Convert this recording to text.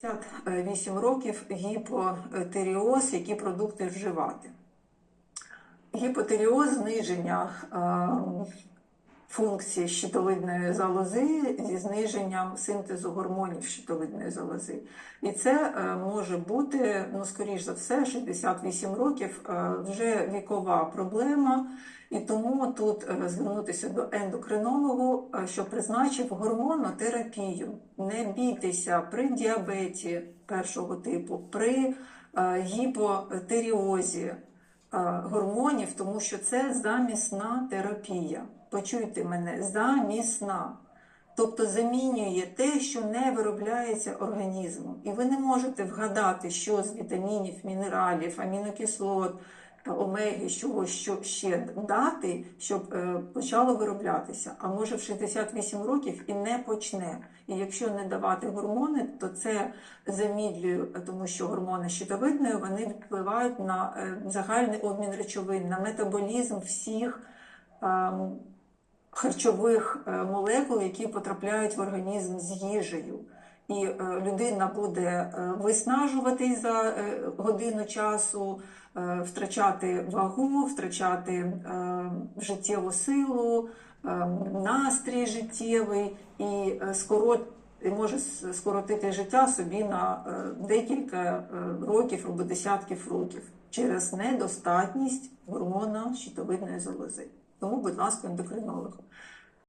58 років гіпотеріоз, які продукти вживати. Гіпотеріоз зниження е, функції щитовидної залози зі зниженням синтезу гормонів щитовидної залози. І це е, може бути, ну, скоріш за все, 68 років е, вже вікова проблема. І тому тут е, звернутися до ендокринологу, що призначив гормонотерапію. Не бійтеся при діабеті першого типу, при гіпотеріозі е, гормонів, тому що це замісна терапія. Почуйте мене, замісна. Тобто замінює те, що не виробляється організмом. І ви не можете вгадати, що з вітамінів, мінералів, амінокислот, омеги, з чого що ще дати, щоб е, почало вироблятися. А може в 68 років і не почне. І якщо не давати гормони, то це замідлює, тому що гормони щитовидної вони впливають на е, загальний обмін речовин, на метаболізм всіх. ем, харчових е, молекул, які потрапляють в організм з їжею. І е, людина буде е, виснажуватись за е, годину часу, втрачати вагу, втрачати життєву силу, настрій життєвий і скорот. І може скоротити життя собі на декілька років або десятків років через недостатність гормона щитовидної залози. Тому, будь ласка, ендокринолог.